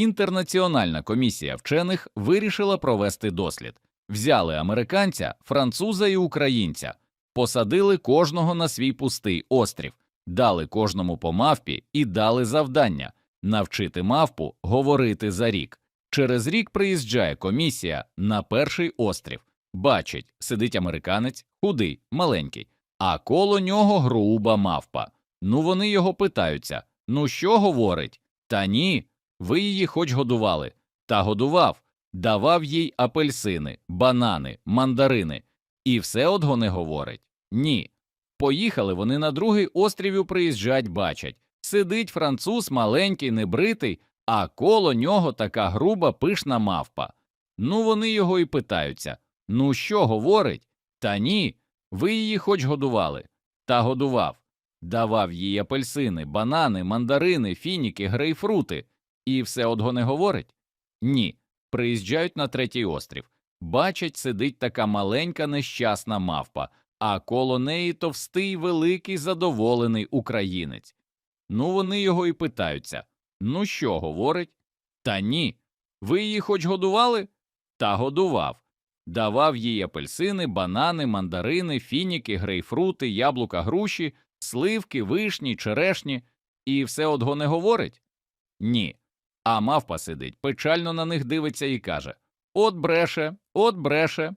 Інтернаціональна комісія вчених вирішила провести дослід. Взяли американця, француза і українця, посадили кожного на свій пустий острів, дали кожному по мавпі і дали завдання навчити мавпу говорити за рік. Через рік приїжджає комісія на перший острів. Бачить, сидить американець, худий, маленький, а коло нього груба мавпа. Ну вони його питаються: ну що говорить? Та ні, ви її хоч годували. Та годував, давав їй апельсини, банани, мандарини. І все одго не говорить. Ні. Поїхали вони на другий острів приїжджать, бачать. Сидить француз маленький, небритий, а коло нього така груба пишна мавпа. Ну вони його і питаються ну що говорить? Та ні, ви її хоч годували. Та годував. Давав їй апельсини, банани, мандарини, фініки, грейпфрути. І все одго не говорить? Ні. Приїжджають на третій острів. Бачать, сидить така маленька нещасна мавпа, а коло неї товстий, великий, задоволений українець. Ну вони його і питаються ну що говорить? Та ні. Ви її хоч годували? Та годував. Давав їй апельсини, банани, мандарини, фініки, грейпфрути, яблука, груші, сливки, вишні, черешні, і все одго не говорить? Ні. А мавпа сидить, печально на них дивиться і каже От бреше, от бреше,